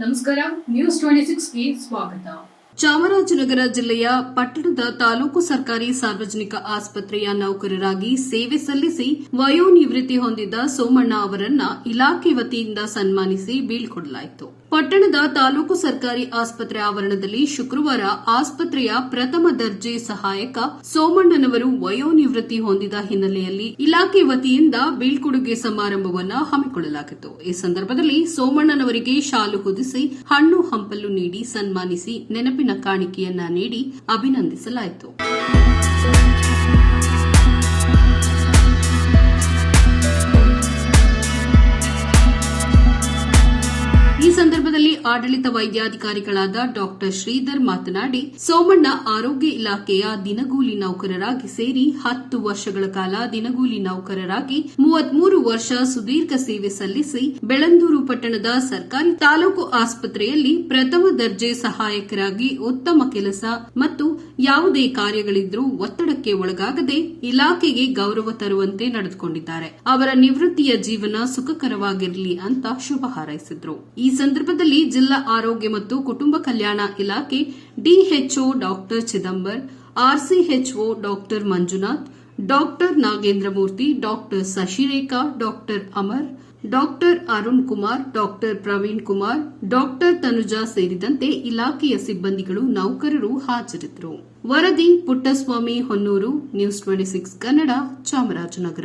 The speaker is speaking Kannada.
ನಮಸ್ಕಾರ ನ್ಯೂಸ್ ಟ್ವೆಂಟಿ ಸಿಕ್ಸ್ಗೆ ಸ್ವಾಗತ. ಚಾಮರಾಜನಗರ ಜಿಲ್ಲೆಯ ಪಟ್ಟಣದ ತಾಲೂಕು ಸರ್ಕಾರಿ ಸಾರ್ವಜನಿಕ ಆಸ್ಪತ್ರೆಯ ನೌಕರರಾಗಿ ಸೇವೆ ಸಲ್ಲಿಸಿ ವಯೋನಿವೃತ್ತಿ ಹೊಂದಿದ್ದ ಸೋಮಣ್ಣ ಅವರನ್ನ ಇಲಾಖೆ ವತಿಯಿಂದ ಸನ್ಮಾನಿಸಿ ಬೀಳ್ಕೊಡಲಾಯಿತು. ಪಟ್ಟಣದ ತಾಲೂಕು ಸರ್ಕಾರಿ ಆಸ್ಪತ್ರೆ ಆವರಣದಲ್ಲಿ ಶುಕ್ರವಾರ ಆಸ್ಪತ್ರೆಯ ಪ್ರಥಮ ದರ್ಜೆ ಸಹಾಯಕ ಸೋಮಣ್ಣನವರು ವಯೋನಿವೃತ್ತಿ ಹೊಂದಿದ ಹಿನ್ನೆಲೆಯಲ್ಲಿ ಇಲಾಖೆ ವತಿಯಿಂದ ಬೀಳ್ಕೊಡುಗೆ ಸಮಾರಂಭವನ್ನು ಹಮ್ಮಿಕೊಳ್ಳಲಾಗಿತ್ತು. ಈ ಸಂದರ್ಭದಲ್ಲಿ ಸೋಮಣ್ಣನವರಿಗೆ ಶಾಲು ಹೊದಿಸಿ, ಹಣ್ಣು ಹಂಪಲು ನೀಡಿ ಸನ್ಮಾನಿಸಿ ನೆನಪಿನ ಕಾಣಿಕೆಯನ್ನ ನೀಡಿ ಅಭಿನಂದಿಸಲಾಯಿತು. ಆಡಳಿತ ವೈದ್ಯಾಧಿಕಾರಿಗಳಾದ ಡಾಕ್ಟರ್ ಶ್ರೀಧರ್ ಮಾತನಾಡಿ, ಸೋಮಣ್ಣ ಆರೋಗ್ಯ ಇಲಾಖೆಯ ದಿನಗೂಲಿ ನೌಕರರಾಗಿ ಸೇರಿ ಹತ್ತು ವರ್ಷಗಳ ಕಾಲ ದಿನಗೂಲಿ ನೌಕರರಾಗಿ ಮೂವತ್ಮೂರು ವರ್ಷ ಸುದೀರ್ಘ ಸೇವೆ ಸಲ್ಲಿಸಿ ಬೆಳಂದೂರು ಪಟ್ಟಣದ ಸರ್ಕಾರಿ ತಾಲೂಕು ಆಸ್ಪತ್ರೆಯಲ್ಲಿ ಪ್ರಥಮ ದರ್ಜೆ ಸಹಾಯಕರಾಗಿ ಉತ್ತಮ ಕೆಲಸ ಮತ್ತು ಯಾವುದೇ ಕಾರ್ಯಗಳಿದ್ರೂ ಒತ್ತಡಕ್ಕೆ ಒಳಗಾಗದೆ ಇಲಾಖೆಗೆ ಗೌರವ ತರುವಂತೆ ನಡೆದುಕೊಂಡಿದ್ದಾರೆ. ಅವರ ನಿವೃತ್ತಿಯ ಜೀವನ ಸುಖಕರವಾಗಿರಲಿ ಅಂತ ಶುಭ ಹಾರೈಸಿದ್ರು. ಈ ಸಂದರ್ಭದಲ್ಲಿ ಜಿಲ್ಲಾ ಆರೋಗ್ಯ ಮತ್ತು ಕುಟುಂಬ ಕಲ್ಯಾಣ ಇಲಾಖೆ DHO doctor Chidambar, RCHO doctor Manjunath, doctor Nagendramurthy, doctor Shashirekha doctor Amar doctor Arun Kumar, doctor Praveen Kumar, doctor Tanuja ಸೇರಿದಂತೆ ಇಲಾಖೆಯ ಸಿಬ್ಬಂದಿಗಳು ನೌಕರರು ಹಾಜರಿದ್ದರು. ವರದಿ Puttaswamy Honnur, news twenty six Kannada, Chamarajanagar.